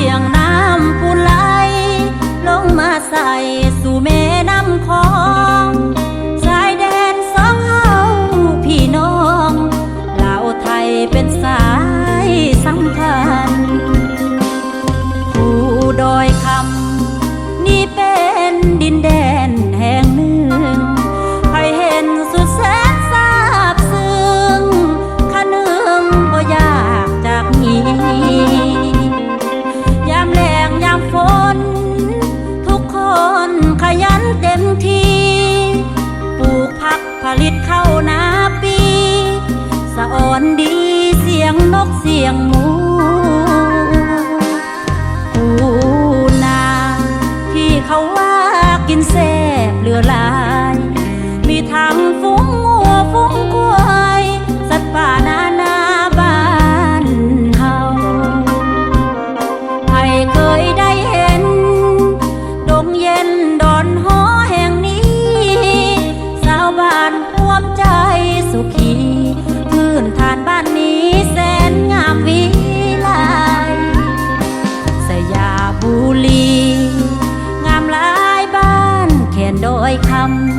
สียงน้ำผู้ไหลลงมาใส่สู่แม่น้ำคองชายแดนสองเฮาพี่น้องลาวไทยเป็นสายสัมพันธ์ผู้ดอยคำนี่เป็นดินแดน กเสียงหมูคูนาที่เขาว่ากินเซ tâm